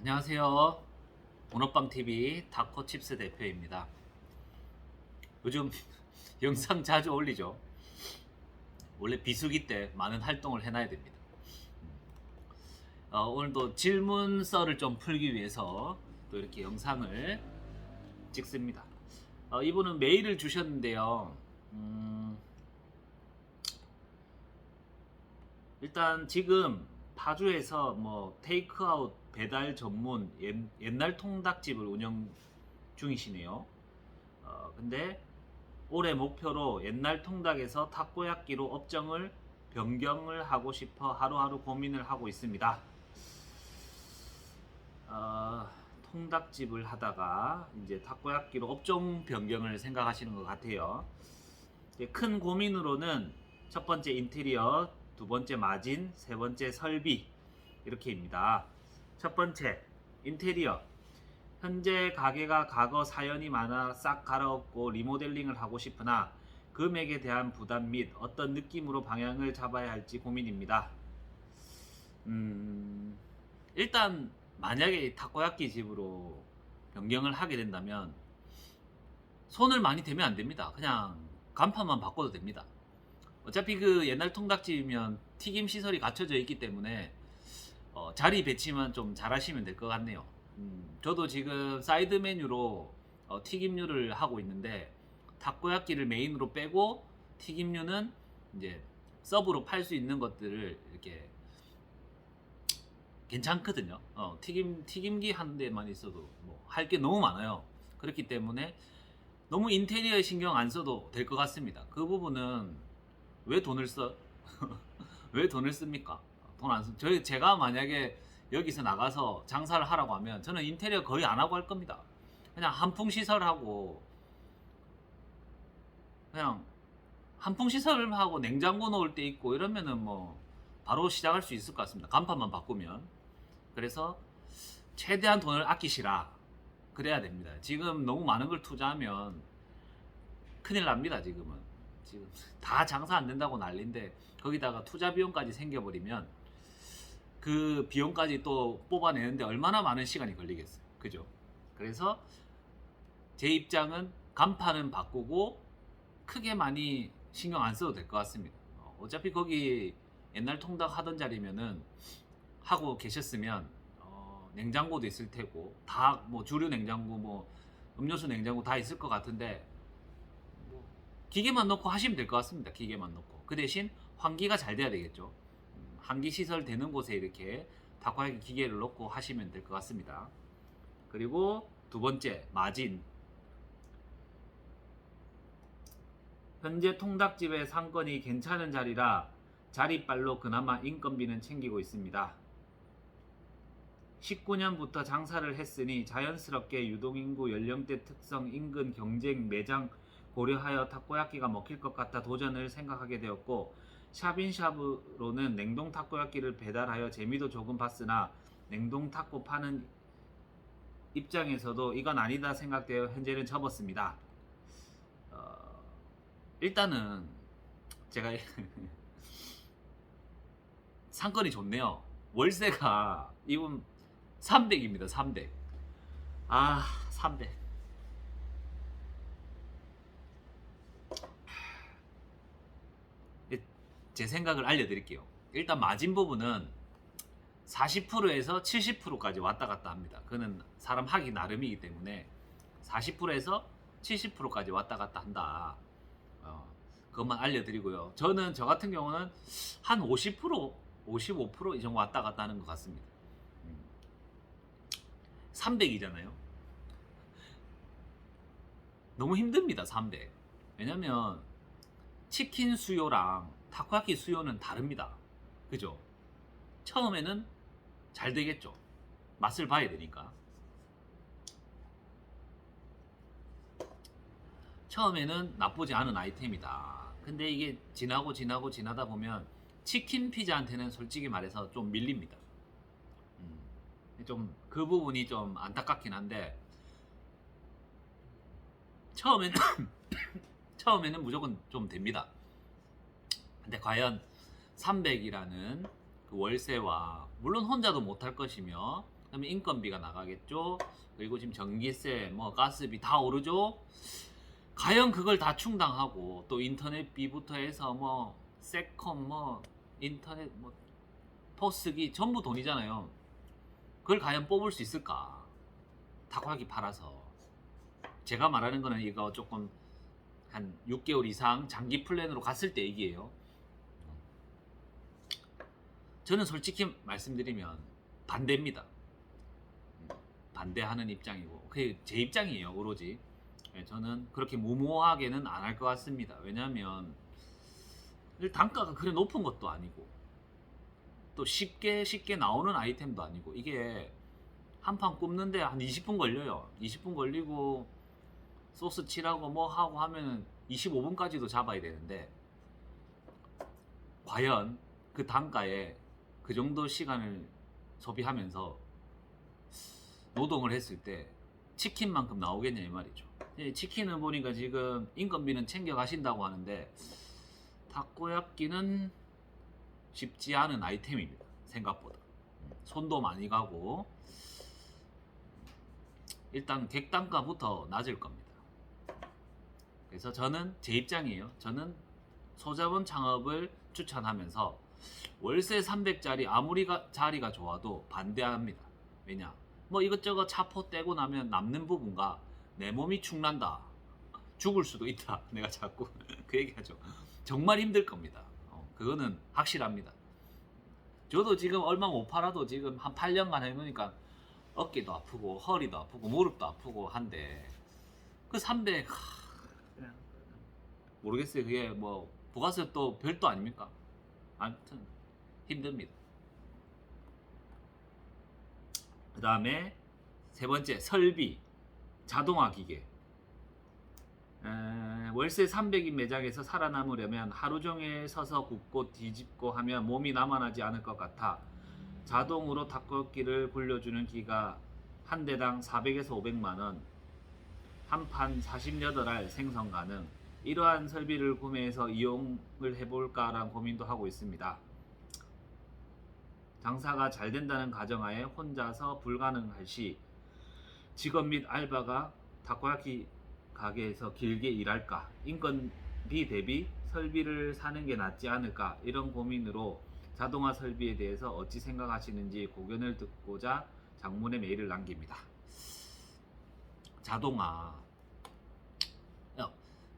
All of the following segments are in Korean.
안녕하세요. 본업방 TV 다코 칩스 대표입니다. 요즘 영상 자주 올리죠. 원래 비수기 때 많은 활동을 해놔야 됩니다. 어, 오늘도 질문서를 좀 풀기 위해서 또 이렇게 영상을 찍습니다. 어, 이분은 메일을 주셨는데요. 음, 일단 지금 파주에서 뭐 테이크아웃 배달 전문 옛, 옛날 통닭집을 운영 중이시네요. 어, 근데 올해 목표로 옛날 통닭에서 타코야끼로 업종을 변경을 하고 싶어 하루하루 고민을 하고 있습니다. 어, 통닭집을 하다가 이제 타코야끼로 업종 변경을 생각하시는 것 같아요. 큰 고민으로는 첫 번째 인테리어, 두 번째 마진, 세 번째 설비 이렇게입니다. 첫 번째 인테리어. 현재 가게가 과거 사연이 많아 싹 갈아엎고 리모델링을 하고 싶으나 금액에 대한 부담 및 어떤 느낌으로 방향을 잡아야 할지 고민입니다. 음, 일단 만약에 타코야끼 집으로 변경을 하게 된다면 손을 많이 대면 안 됩니다. 그냥 간판만 바꿔도 됩니다. 어차피 그 옛날 통닭집이면 튀김 시설이 갖춰져 있기 때문에 어, 자리 배치만 좀 잘하시면 될 것 같네요. 음, 저도 지금 사이드 메뉴로 어, 튀김류를 하고 있는데 타코야끼를 메인으로 빼고 튀김류는 이제 서브로 팔 수 있는 것들을 이렇게 괜찮거든요. 어, 튀김 튀김기 한 대만 있어도 뭐 할 게 너무 많아요. 그렇기 때문에 너무 인테리어에 신경 안 써도 될 것 같습니다. 그 부분은 왜 돈을 써? 왜 돈을 씁니까? 돈 안 쓰. 저희 제가 만약에 여기서 나가서 장사를 하라고 하면 저는 인테리어 거의 안 하고 할 겁니다. 그냥 한풍 시설하고 그냥 한풍 시설하고 냉장고 넣을 때 있고 이러면은 뭐 바로 시작할 수 있을 것 같습니다. 간판만 바꾸면. 그래서 최대한 돈을 아끼시라. 그래야 됩니다. 지금 너무 많은 걸 투자하면 큰일 납니다. 지금은. 지금 다 장사 안 된다고 난리인데 거기다가 투자 비용까지 생겨버리면 그 비용까지 또 뽑아내는데 얼마나 많은 시간이 걸리겠어요. 그죠? 그래서 제 입장은 간판은 바꾸고 크게 많이 신경 안 써도 될 것 같습니다. 어, 어차피 거기 옛날 통닭 하던 자리면은 하고 계셨으면 어, 냉장고도 있을 테고 다 뭐 주류 냉장고 뭐 음료수 냉장고 다 있을 것 같은데 뭐 기계만 넣고 하시면 될 것 같습니다. 기계만 넣고 그 대신 환기가 잘 돼야 되겠죠. 음, 환기 시설 되는 곳에 이렇게 타코야키 기계를 넣고 하시면 될 것 같습니다. 그리고 두 번째 마진 현재 통닭집의 상권이 괜찮은 자리라 자리빨로 그나마 인건비는 챙기고 있습니다. 19년부터 장사를 했으니 자연스럽게 유동인구 연령대 특성 인근 경쟁 매장 고려하여 타코야끼가 먹힐 것 같아 도전을 생각하게 되었고 샵인샵으로는 냉동 타코야끼를 배달하여 재미도 조금 봤으나 냉동 타코 파는 입장에서도 이건 아니다 생각되어 현재는 접었습니다. 어, 일단은 제가 상권이 좋네요. 월세가 이분 300입니다. 300. 아, 300. 제 생각을 알려드릴게요. 일단 마진 부분은 40%에서 70%까지 왔다 갔다 합니다. 그는 사람 하기 나름이기 때문에 40%에서 70%까지 왔다 갔다 한다. 어, 그것만 알려드리고요. 저는 저 같은 경우는 한 50%, 55%이 정도 왔다 갔다 하는 것 같습니다. 300이잖아요. 너무 힘듭니다, 300. 왜냐면 치킨 수요랑 타코야키 수요는 다릅니다. 그죠? 처음에는 잘 되겠죠. 맛을 봐야 되니까. 처음에는 나쁘지 않은 아이템이다. 근데 이게 지나고 지나고 지나다 보면 치킨 피자한테는 솔직히 말해서 좀 밀립니다. 음, 좀그 부분이 좀 안타깝긴 한데 처음에는 처음에는 무조건 좀 됩니다. 근데 과연 300이라는 그 월세와 물론 혼자도 못할 것이며 그러면 인건비가 나가겠죠. 그리고 지금 전기세, 뭐 가스비 다 오르죠. 과연 그걸 다 충당하고 또 인터넷비부터 해서 뭐 세컨 뭐 인터넷 뭐 포스기 전부 돈이잖아요. 그걸 과연 뽑을 수 있을까? 닭화기 팔아서 제가 말하는 거는 이거 조금 한 6개월 이상 장기 플랜으로 갔을 때 얘기예요. 저는 솔직히 말씀드리면 반대입니다. 음, 반대하는 입장이고 그게 제 입장이에요 오로지. 예, 저는 그렇게 무모하게는 안 할 것 같습니다. 왜냐하면 일 단가가 그래 높은 것도 아니고 또 쉽게 쉽게 나오는 아이템도 아니고 이게 한 판 굽는데 한 20분 걸려요. 20분 걸리고 소스 칠하고 뭐 하고 하면은 25분까지도 잡아야 되는데 과연 그 단가에 그 정도 시간을 소비하면서 노동을 했을 때 치킨만큼 나오겠냐 이 말이죠. 예, 치킨을 보니까 지금 인건비는 챙겨 가신다고 하는데 타코야끼는 쉽지 않은 아이템입니다. 생각보다 손도 많이 가고 일단 객단가부터 낮을 겁니다. 그래서 저는 제 입장이에요. 저는 소자본 창업을 추천하면서 월세 300짜리 아무리 가- 자리가 좋아도 반대합니다. 왜냐? 뭐 이것저것 차포 떼고 나면 남는 부분과 내 몸이 축난다. 죽을 수도 있다. 내가 자꾸 그 얘기하죠. 정말 힘들 겁니다. 어, 그거는 확실합니다. 저도 지금 얼마 못 팔아도 지금 한 8년간 해놓으니까 어깨도 아프고 허리도 아프고 무릎도 아프고 한데 그 300, 하, 모르겠어요. 그게 뭐 부가세 또 별도 아닙니까? 아무튼 힘듭니다. 그 다음에 세 번째 설비 자동화 기계 에, 월세 300인 매장에서 살아남으려면 하루 종일 서서 굽고 뒤집고 하면 몸이 남아나지 않을 것 같아 자동으로 닭꺾기를 굴려주는 기가 한 대당 400에서 500만 원, 한 판 48알 생성 가능. 이러한 설비를 구매해서 이용을 해볼까라는 고민도 하고 있습니다. 장사가 잘 된다는 가정하에 혼자서 불가능할 시 직업 및 알바가 타코야키 가게에서 길게 일할까 인건비 대비 설비를 사는 게 낫지 않을까 이런 고민으로 자동화 설비에 대해서 어찌 생각하시는지 고견을 듣고자 장문의 메일을 남깁니다. 자동화 어,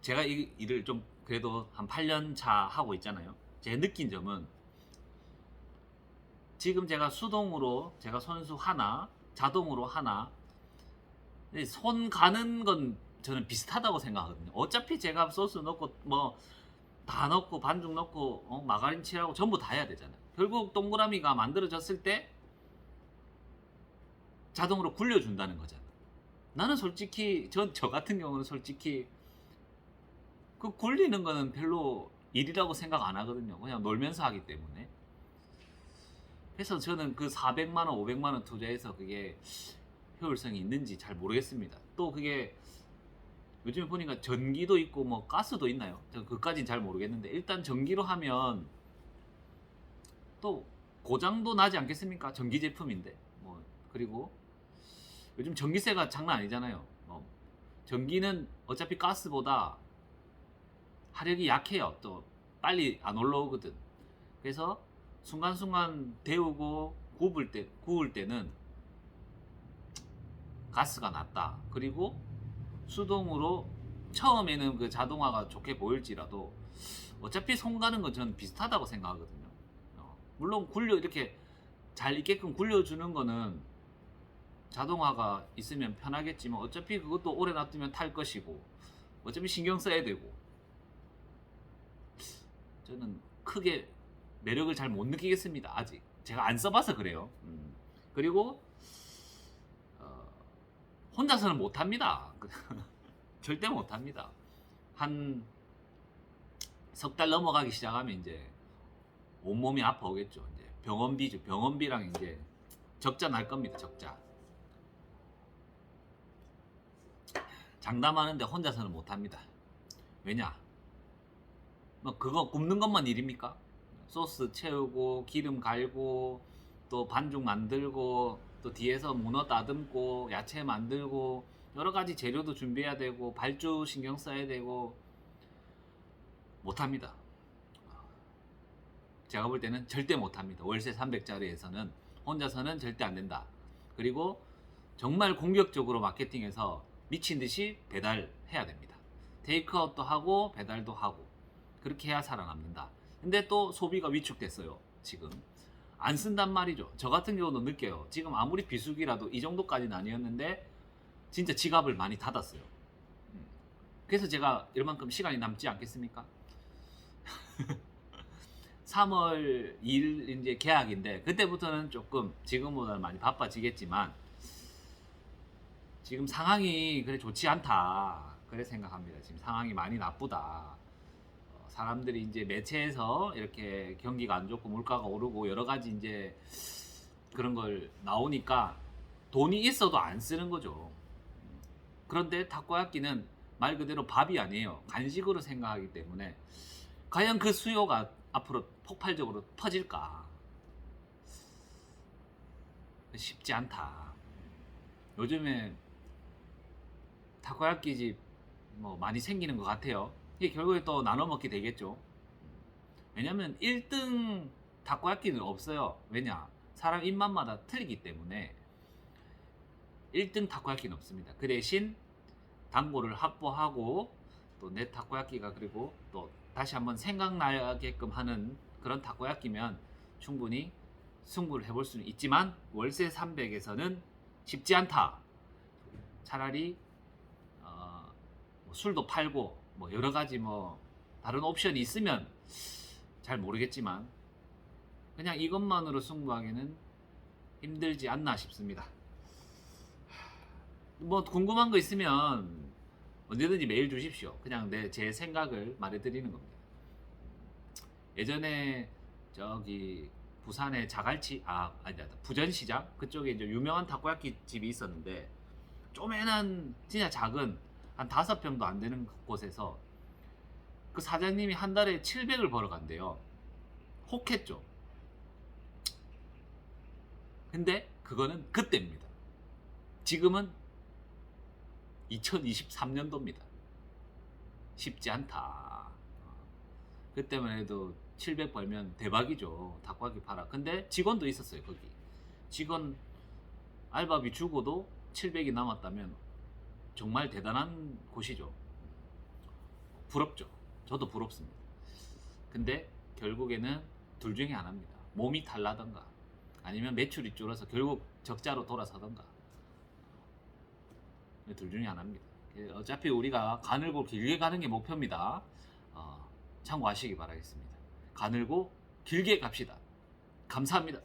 제가 이 일을 좀 그래도 한 8년 차 하고 있잖아요. 제 느낀 점은 지금 제가 수동으로 제가 손수 하나, 자동으로 하나, 손 가는 건 저는 비슷하다고 생각하거든요. 어차피 제가 소스 넣고 뭐 다 넣고 반죽 넣고 어, 마가린 칠하고 전부 다 해야 되잖아요. 결국 동그라미가 만들어졌을 때 자동으로 굴려준다는 거잖아. 나는 솔직히 저, 저 같은 경우는 솔직히 그 굴리는 거는 별로 일이라고 생각 안 하거든요. 그냥 놀면서 하기 때문에. 그래서 저는 그 400만 원, 500만 원 투자해서 그게 효율성이 있는지 잘 모르겠습니다. 또 그게 요즘에 보니까 전기도 있고 뭐 가스도 있나요? 저 그까진 잘 모르겠는데 일단 전기로 하면 또 고장도 나지 않겠습니까? 전기 제품인데 뭐 그리고 요즘 전기세가 장난 아니잖아요. 뭐 전기는 어차피 가스보다 화력이 약해요. 또 빨리 안 올라오거든. 그래서 순간순간 데우고 구울 때 구울 때는 가스가 낫다. 그리고 수동으로 처음에는 그 자동화가 좋게 보일지라도 어차피 손 가는 건 저는 비슷하다고 생각하거든요. 어, 물론 굴려 이렇게 잘 있게끔 굴려주는 거는 자동화가 있으면 편하겠지만 어차피 그것도 오래 놔두면 탈 것이고 어차피 신경 써야 되고 저는 크게 매력을 잘 못 느끼겠습니다 아직. 제가 안 써봐서 그래요. 음. 그리고 어, 혼자서는 못 합니다. 절대 못 합니다. 한 석 달 넘어가기 시작하면 이제 온몸이 아파오겠죠. 이제 병원비죠. 병원비랑 이제 적자 날 겁니다 적자. 장담하는데 혼자서는 못 합니다. 왜냐 뭐 그거 굽는 것만 일입니까? 소스 채우고 기름 갈고 또 반죽 만들고 또 뒤에서 문어 따듬고 야채 만들고 여러 가지 재료도 준비해야 되고 발주 신경 써야 되고 못합니다. 제가 볼 때는 절대 못합니다. 월세 300짜리에서는 혼자서는 절대 안 된다. 그리고 정말 공격적으로 마케팅해서 미친 듯이 배달해야 됩니다. 테이크아웃도 하고 배달도 하고 그렇게 해야 살아남는다. 근데 또 소비가 위축됐어요. 지금 안 쓴단 말이죠. 저 같은 경우도 느껴요. 지금 아무리 비수기라도 이 정도까지는 아니었는데 진짜 지갑을 많이 닫았어요. 음. 그래서 제가 이만큼 시간이 남지 않겠습니까? 3월 2일 이제 계약인데 그때부터는 조금 지금보다는 많이 바빠지겠지만 지금 상황이 그래 좋지 않다 그래 생각합니다. 지금 상황이 많이 나쁘다. 어, 사람들이 이제 매체에서 이렇게 경기가 안 좋고 물가가 오르고 여러 가지 이제 그런 걸 나오니까 돈이 있어도 안 쓰는 거죠. 그런데 타코야끼는 말 그대로 밥이 아니에요. 간식으로 생각하기 때문에 과연 그 수요가 앞으로 폭발적으로 퍼질까? 쉽지 않다. 요즘에 타코야끼 집 뭐 많이 생기는 것 같아요. 이게 결국에 또 나눠 먹게 되겠죠. 왜냐면 1등 타코야끼는 없어요. 왜냐? 사람 입맛마다 틀리기 때문에 1등 타코야끼는 없습니다. 그 대신 단골을 확보하고 또내 타코야끼가 그리고 또 다시 한번 생각나게끔 하는 그런 타코야끼면 충분히 승부를 해볼 수는 있지만 월세 300에서는 쉽지 않다. 차라리 어, 뭐 술도 팔고 뭐 여러 가지 뭐 다른 옵션이 있으면 잘 모르겠지만 그냥 이것만으로 승부하기는 힘들지 않나 싶습니다. 뭐 궁금한 거 있으면 언제든지 메일 주십시오. 그냥 내 제 생각을 말해드리는 겁니다. 예전에 저기 부산의 자갈치 아 아니다 부전시장 그쪽에 이제 유명한 타코야끼 집이 있었는데 쪼매난 진짜 작은 한 다섯 평도 안 되는 곳에서 그 사장님이 한 달에 700을 벌어간대요. 혹했죠. 근데 그거는 그때입니다. 지금은 2023년도입니다. 쉽지 않다. 그때만 해도 700 벌면 대박이죠. 닭고기 팔아. 근데 직원도 있었어요, 거기. 직원 알바비 주고도 700이 남았다면 정말 대단한 곳이죠. 부럽죠. 저도 부럽습니다. 근데 결국에는 둘 중에 하나입니다. 몸이 탈라던가 아니면 매출이 줄어서 결국 적자로 돌아서던가 둘 중에 하나입니다. 어차피 우리가 가늘고 길게 가는 게 목표입니다. 어, 참고하시기 바라겠습니다. 가늘고 길게 갑시다. 감사합니다.